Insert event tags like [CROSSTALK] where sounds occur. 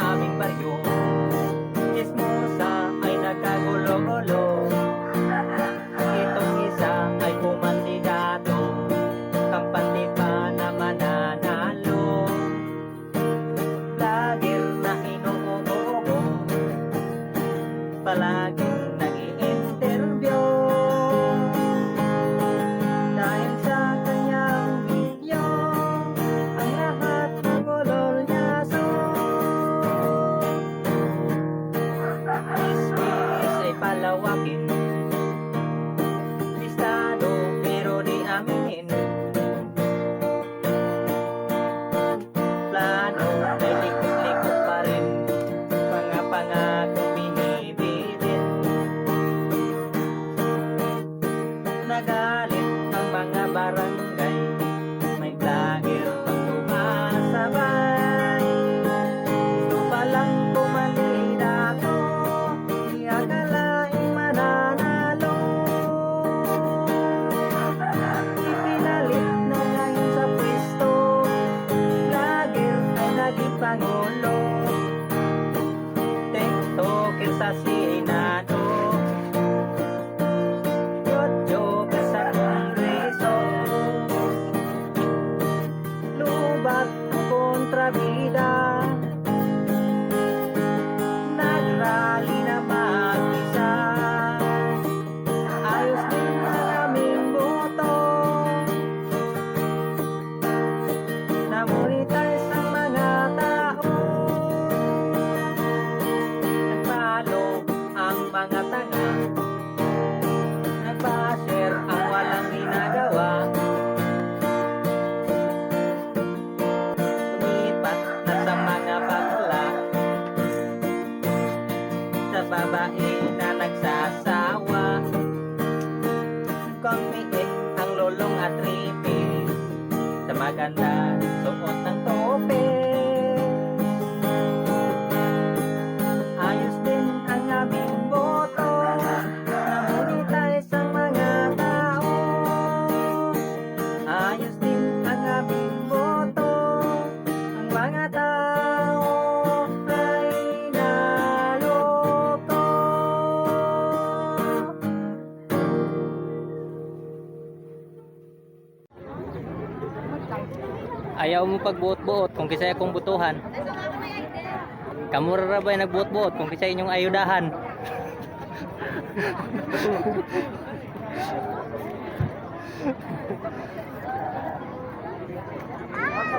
aming ganda. ayaw mo pagbuot-buot kung kisaya kong butuhan. Kamura ra ba nagbuot-buot kung kisaya inyong ayudahan? [LAUGHS] Ah!